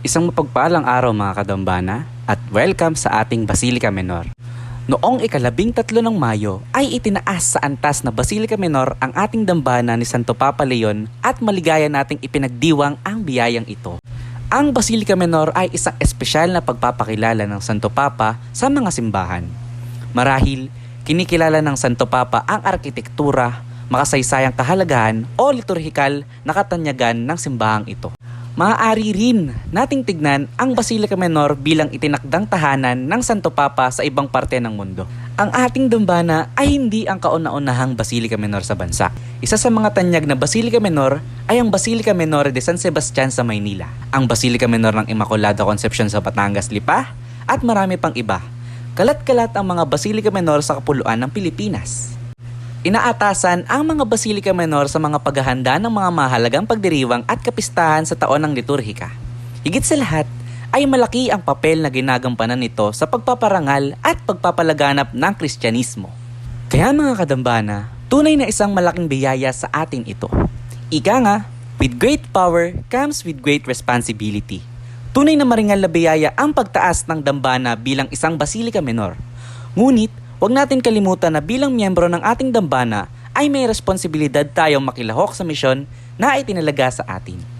Isang mapagpalang araw mga kadambana at welcome sa ating Basilica Menor. Noong ikalabing tatlo ng Mayo ay itinaas sa antas na Basilica Menor ang ating dambana ni Santo Papa Leon at maligaya nating ipinagdiwang ang biyayang ito. Ang Basilica Menor ay isang espesyal na pagpapakilala ng Santo Papa sa mga simbahan. Marahil, kinikilala ng Santo Papa ang arkitektura, makasaysayang kahalagahan o liturhikal na katanyagan ng simbahang ito. Maaari rin nating tignan ang Basilica Menor bilang itinakdang tahanan ng Santo Papa sa ibang parte ng mundo. Ang ating dambana ay hindi ang kauna-unahang Basilica Menor sa bansa. Isa sa mga tanyag na Basilica Menor ay ang Basilica Menor de San Sebastian sa Maynila, ang Basilica Menor ng Immaculada Concepcion sa Batangas Lipa, at marami pang iba. Kalat-kalat ang mga Basilica Menor sa kapuluan ng Pilipinas. Inaatasan ang mga Basilica Menor sa mga paghahanda ng mga mahalagang pagdiriwang at kapistahan sa taon ng liturhika. Higit sa lahat, ay malaki ang papel na ginagampanan nito sa pagpaparangal at pagpapalaganap ng Kristyanismo. Kaya mga kadambana, tunay na isang malaking biyaya sa atin ito. Ika nga, with great power comes with great responsibility. Tunay na maringal na biyaya ang pagtaas ng dambana bilang isang Basilica Menor. Ngunit, Huwag natin kalimutan na bilang miyembro ng ating dambana ay may responsibilidad tayong makilahok sa misyon na itinalaga sa atin.